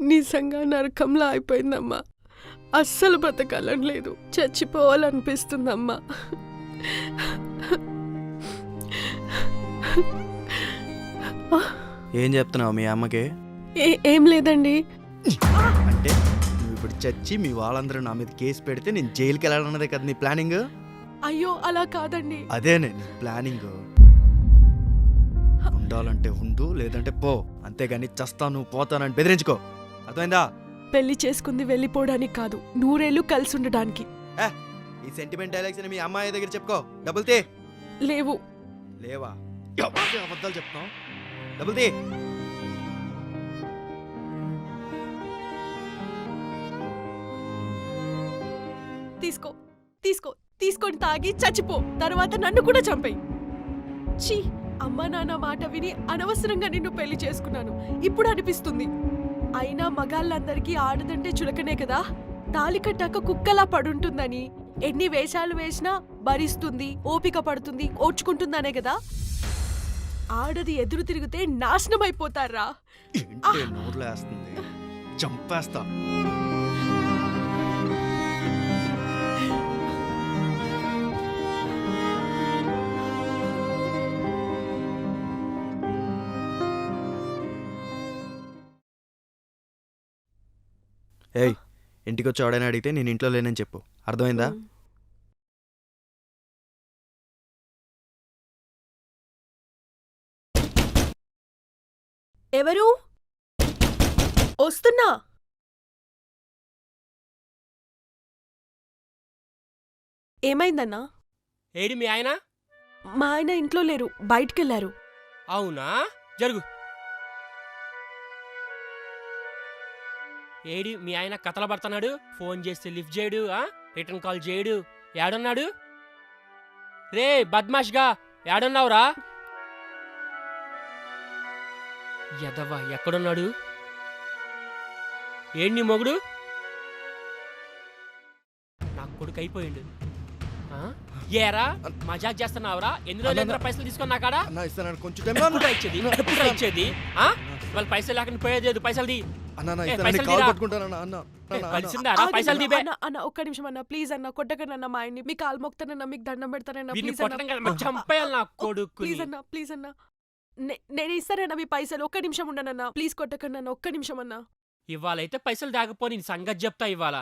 నిజంగా నరకంలా అయిపోయిందమ్మా. అస్సలు బ్రతకాలని లేదు. చచ్చిపోవాలనిపిస్తుందమ్మా. ఏం చెప్తున్నావు మీ అమ్మకి? ఏ ఏం లేదండి. అంటే నువ్వు ఇప్పుడు చచ్చి మీ వాళ్ళందరూ నా మీద కేసు పెడితే నేను జైలుకి వెళ్ళాలన్నదే కదా నీ ప్లానింగ్? అయ్యో అలా కాదండి. అదేనే నీ ప్లానింగ్. ఉండాలంటే ఉండు లేదంటే పో. అంతేగాని చస్తాను పోతానని బెదిరించుకో. అర్థమైందా? పెళ్ళి చేసుకుంది వెళ్ళిపోవడానికి కాదు నూరేళ్ళు కలిసి ఉండడానికి. ఈ సెంటిమెంట్ డైలాగ్స్ మీ అమ్మాయి దగ్గర చెప్పుకో. డబుల్ తే లేవు. లేవా? అబద్ధాలు చెప్తాం డబుల్ తే తీసుకో తీసుకో తీసుకొని తాగి చచ్చిపో. తర్వాత నన్ను కూడా చంపేయి. ఛీ అమ్మా నాన్న మాట విని అనవసరంగా నిన్ను పెళ్ళి చేసుకున్నాను. ఇప్పుడు అనిపిస్తుంది. అయినా మగాళ్ళందరికీ ఆడదంటే చులకనే కదా? తాలి కట్టాక కుక్కలా పడుంటుందని. ఎన్ని వేషాలు వేసినా భరిస్తుంది ఓపిక పడుతుంది ఓడ్చుకుంటుందనే కదా? ఆడది ఎదురు తిరిగితే నాశనం అయిపోతారా చంపేస్తా. ఏయ్ ఇంటికి వచ్చి ఎవడైనా అడిగితే నేను ఇంట్లో లేనని చెప్పు. అర్థమైందా? ఎవరు? వస్తున్నా. ఏమైందన్నా? ఏడి మీ ఆయన? మా ఆయన ఇంట్లో లేరు బయటికెళ్ళారు. అవునా? జరుగు. ఏడి మీ ఆయన కథలు పడుతున్నాడు. ఫోన్ చేస్తే లిఫ్ట్ చేయడు ఆ? రిటర్న్ కాల్ చేయడు. ఏడున్నాడు? రే బద్మాష్గా ఏడున్నావురా? ఎదవా ఎక్కడున్నాడు? ఏడి నీ మొగుడు? నా కొడుకు అయిపోయిండు. ఆ? ఏరా మజాక్ చేస్తున్నావురా? ఎన్ని రోజులు ఎంత పైసలు తీసుకున్నా కాడా అన్న ఇస్తాను కొంచెం ఇచ్చేది? ఎప్పుడు ఇచ్చేది? ఆ? వాళ్ళ పైసలు లేకుండా పోయేది లేదు. పైసలు ది అన్న ఏ, ఇస్తాను పైసలు కాల్ తీరా. పట్టుకుంటానన్న అన్న ఏ, అన్న, అన్న. కలిసిందారా పైసలు దిబే అన్న అన్న ఒక్క నిమిషం అన్న ప్లీజ్ అన్న కొట్టకనన్న మా ఆయన్ని మీ కాలు మొక్తానన్న మీకు దండం పెడతానన్న వీడిని ప్లీజ్ అన్న. కొట్టడం కదా మరి చంపేయాలి నా కొడుకుని. ప్లీజ్ అన్న ప్లీజ్ అన్న. నే- నేను ఇస్తానన్న మీ పైసలు ఒక్క నిమిషం ఉండనన్న ప్లీజ్ కొట్టకనన్న ఒక్క నిమిషం అన్న. ఇవాళైతే పైసలు దాకపోని నీ సంగతి చెప్తా ఇవాళ.